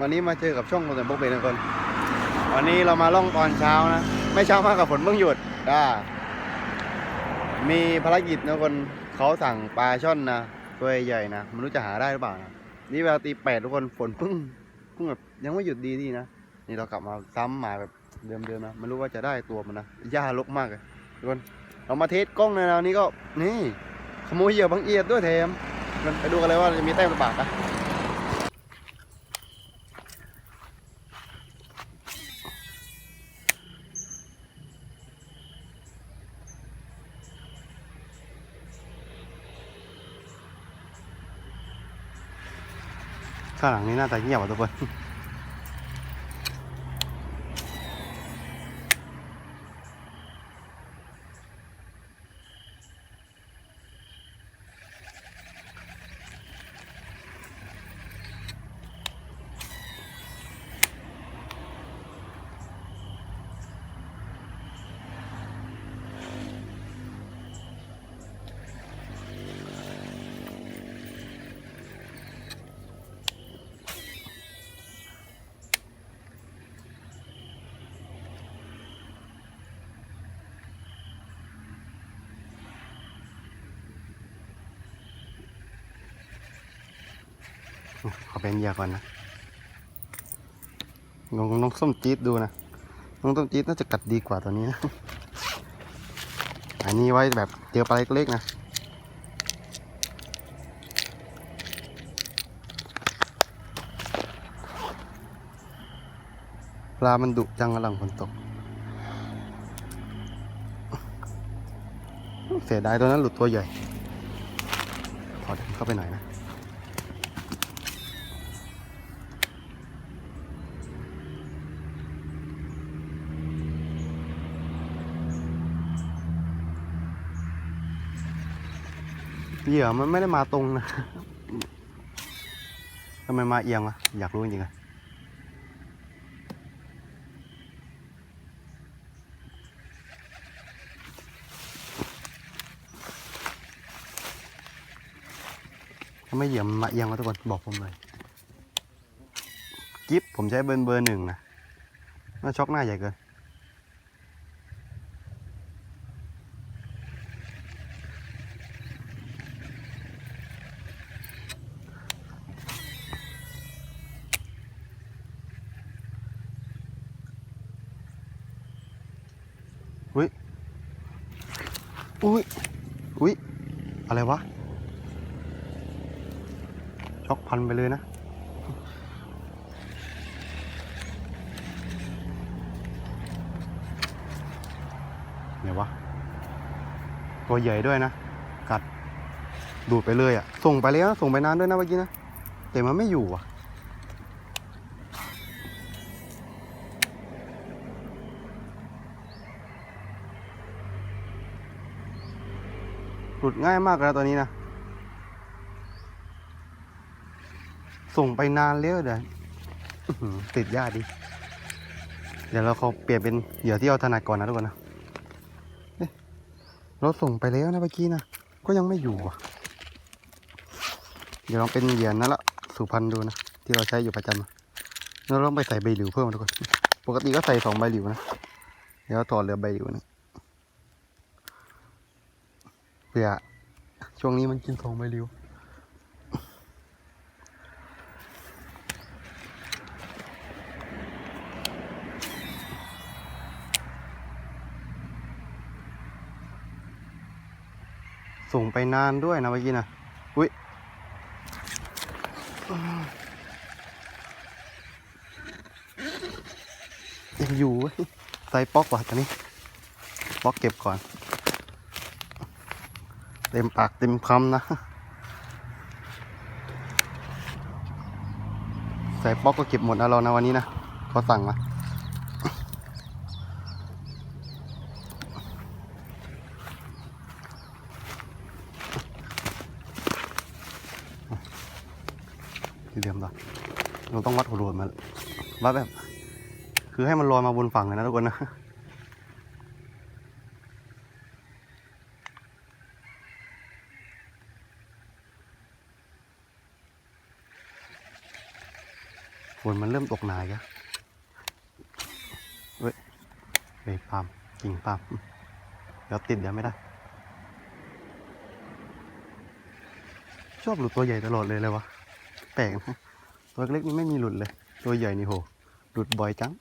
วันนี้มาเจอกับช่องคนแต่พวกเป็นทุกคนวันนี้เรามาล่องตอนเช้านะ ไม่เช้ามากกับฝนเพิ่งหยุดอ่ามีภารกิจนะคนเขาสั่งปลาช่อนนะตัวใหญ่ๆนะไม่รู้จะหาได้หรือเปล่านะนี่เวลาตีแปดทุกคนฝนเพิ่งเพิ่งแบบยังไม่หยุดดีดีนะนี่เรากลับมาซ้ำมาแบบเดิมๆนะไม่รู้ว่าจะได้ตัวมันนะหญ้ารกมากเลยทุกคนเรามาเทสกล้องในแนวนี้ก็นี่ขโมยเหยื่อบางเอียดด้วยแถมไปดูกันเลยว่าจะมีแต้มหรือเปล่านะ ข้างหลังนี้น่าจะเงียบอะทุกคน ขอเป็นเหยื่อก่อนนะลองน้องส้มจี๊ดดูนะน้องส้มจี๊ดน่าจะกัดดีกว่าตัวนี้นะอันนี้ไว้แบบเจอปลาเล็กๆนะปลามันดุจังกำลังฝนตก เสียดายตัวนั้นหลุดตัวใหญ่ ขอเดินเข้าไปหน่อยนะ เหยื่อมันไม่ได้มาตรงนะทำไมมาเอียงวะอยากรู้จริงๆอะทำไมเหยื่อมันมาเอียงวะทุกคนบอกผมเลยกิฟผมใช้เบอร์เบอร์หนึ่งนะน่าช็อกหน้าใหญ่เกิน อุ้ย อุ้ยอุ้ยอะไรวะ ช็อกพันไปเลยนะไหนวะ ตัวใหญ่ด้วยนะ กัด ดูดไปเลยอะ่ะ ส่งไปแล้วนะส่งไปนานด้วยนะเมื่อกี้นะ แต่มันไม่อยู่อะ หลุดง่ายมากแล้วตัวนี้นะ ส่งไปนานแล้วเดี๋ยวติดยากดิ เดี๋ยวเราเขาเปลี่ยนเป็นเหยื่อที่เราถนัดก่อนนะทุกคนนะเราส่งไปแล้วนะเมื่อกี้นะ ก็ยังไม่อยู่อะ เดี๋ยวลองเป็นเหยื่อนั่นละสุพรรณดูนะ ที่เราใช้อยู่ประจำเราลองไปใส่ใบหลิวเพิ่มทุกคน ปกติก็ใส่สองใบหลิวนะ เดี๋ยวต่อเหลือใบหลิวนึง เพื่อช่วงนี้มันกินทองใบริ้วส่งไปนานด้วยนะเมื่อกี้นะอุ้ยยังอยู่เว้ยใส่ป๊อกว่ะตอนนี้ป๊อกเก็บก่อน เต็มปากเต็มคำนะ ใส่ป๊อกก็เก็บหมดนะเรานะวันนี้นะเขาสั่งมาที่เดิมต่อเราต้องวัดหัวโรดมาวัดแบบ คือให้มันลอยมาบนฝั่งเลยนะทุกคนนะ ฝนมันเริ่มตกหนากแล้วเว้ยเฮ้ยปาล์มกิ่งปาล์มเดี๋ยวติดเดี๋ยวไม่ได้ ชอบหลุดตัวใหญ่ตลอดเลยเลยวะ แปลกนะ ตัวเล็กนี่ไม่มีหลุดเลย ตัวใหญ่นี่โห หลุดบ่อยจัง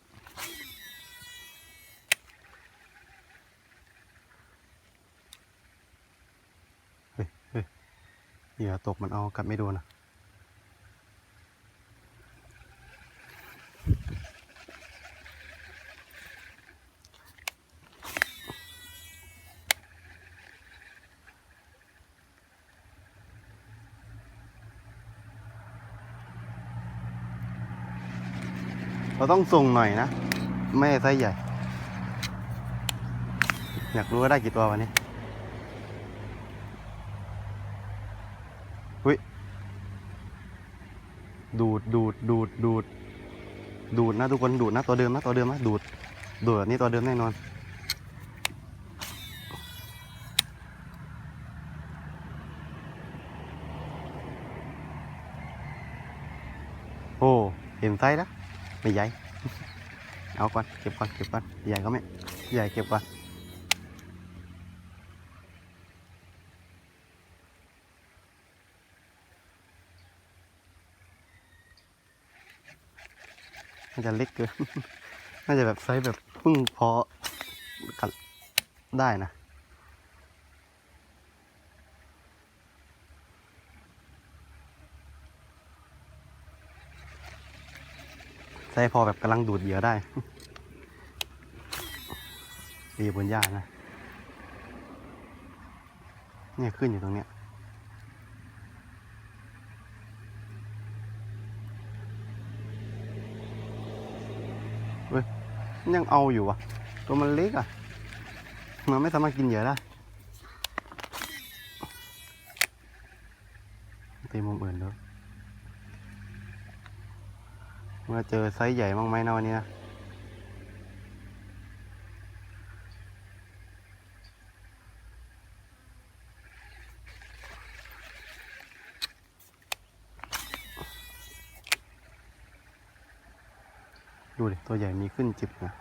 เฮ้ยเฮ้ยเหยื่อตกมันเอากลับไม่โดนอะ เราต้องส่งหน่อยนะ ไม่ไซส์ใหญ่ อยากรู้ว่าได้กี่ตัววันนี้หุยดูดดูดดูดดูด ดูดนะทุกคนดูดนะตัวเดิมนะตัวเดิมนะดูดดูดแบบนี้ตัวเดิมแน่นอน โอ้เห็นไซส์แล้วไม่ใหญ่ เอาก่อนเก็บก่อนเก็บก่อนใหญ่ก็ไม่ใหญ่เก็บก่อน น่าจะเล็กเกิน น่าจะแบบไซส์แบบเพิ่งพอกันได้นะไซส์พอแบบกำลังดูดเหยื่อได้ ดีบนหญ้านะ เนี่ยขึ้นอยู่ตรงเนี้ย เว้ยมันยังเอาอยู่วะตัวมันเล็กอะ มันไม่สามารถกินเหยื่อได้ตีมุมอื่นด้วยเมื่อเจอไซส์ใหญ่บ้างไหมนะวันนี้นะ ดูดิตัวใหญ่มีขึ้นจิบนะ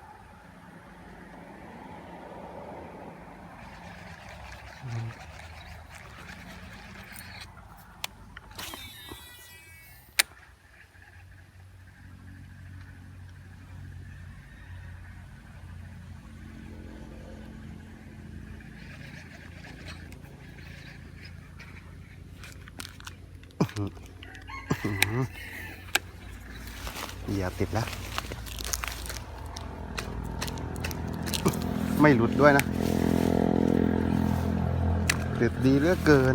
อย่าติดแล้ว ไม่หลุดด้วยนะเติดดีเหลือเกิน